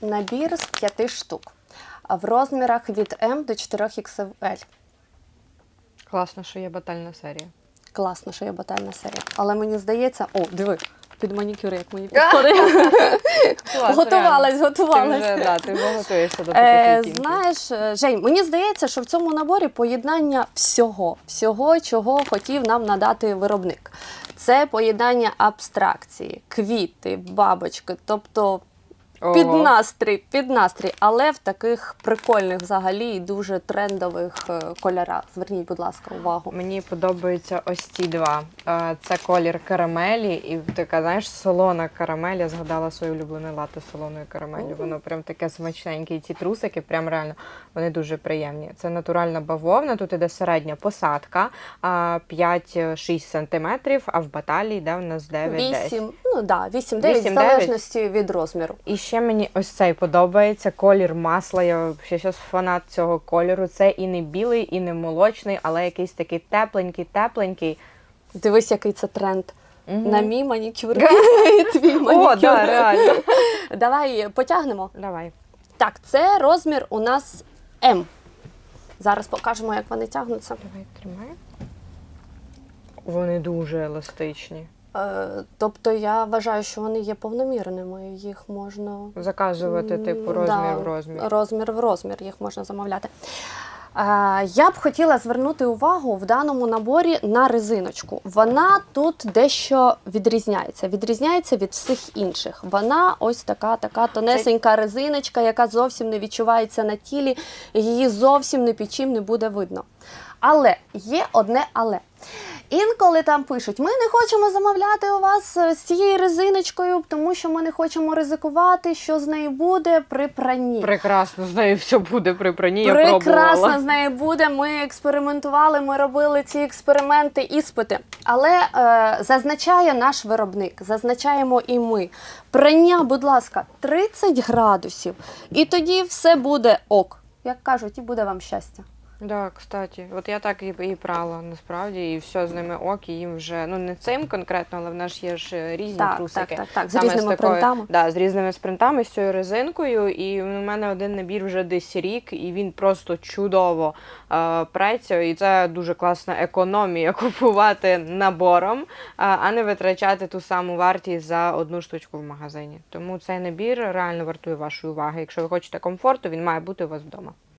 набір з п'яти штук в розмірах від М до 4XL. Класно, що є батальна серія. Класно, що є батальна серія. Але мені здається, о, диви, під манікюр, як мені підходить. Готувалась, Ти готувалась. вже, да, ти вже готуєшся до таких Е, знаєш, е, Жень, мені здається, що в цьому наборі поєднання всього, всього, чого хотів нам надати виробник. Це поєднання абстракції, квіти, бабочки, тобто під настрій, під настрій, але в таких прикольних взагалі і дуже трендових е, кольорах. Зверніть, будь ласка, увагу. Мені подобаються ось ці два. Е, Це колір карамелі, і така, знаєш, солона карамель. Я згадала своє улюблене лате з солоною карамелю. Воно прям таке смачненьке. І ці трусики, прям реально вони дуже приємні. Це натуральна бавовна. Тут іде середня посадка, а, 5-6 сантиметрів, а в баталії йде в нас 9-10. 8, ну да, 8-9, в 8-9. залежності від розміру. І ще мені ось цей подобається колір масла. Я ще щас фанат цього кольору. Це і не білий, і не молочний, але якийсь такий тепленький, тепленький. Дивись, який це тренд. Мгм. На мій манікюр. Твій манікюр. О, да, реально. Давай потягнемо. Давай. Так, це розмір у нас М. Зараз покажемо, як вони тягнуться. Давай тримай. Вони дуже еластичні. Е, тобто я вважаю, що вони є повномірними. Їх можна Заказувати, типу, розмір да, в розмір. Розмір в розмір, їх можна замовляти. Е, Я б хотіла звернути увагу в даному наборі на резиночку. Вона тут дещо відрізняється. Відрізняється від всіх інших. Вона ось така, така тонесенька резиночка, яка зовсім не відчувається на тілі, її зовсім ні під чим не буде видно. Але є одне але. Інколи там пишуть: ми не хочемо замовляти у вас е, з цією резиночкою, тому що ми не хочемо ризикувати, що з нею буде при пранні. Прекрасно, з нею все буде при пранні, я Прекрасно з нею буде. Ми експериментували, ми робили ці експерименти, іспити. Але е, зазначає наш виробник, зазначаємо і ми. Прання, будь ласка, 30 градусів, і тоді все буде ок. Як кажуть, і буде вам щастя. Да, кстати, от я так і, і прала насправді, і все з ними ок, і їм вже ну не цим конкретно, але в нас є ж е, різні Так, трусики. так, так, так, з Саме різними такою- принтами. Да, з різними спринтами, з цією резинкою. І у мене один набір вже десь рік, і він просто чудово е, преться. І це дуже класна економія купувати набором, е, а не витрачати ту саму вартість за одну штучку в магазині. Тому цей набір реально вартує вашої уваги. Якщо ви хочете комфорту, він має бути у вас вдома.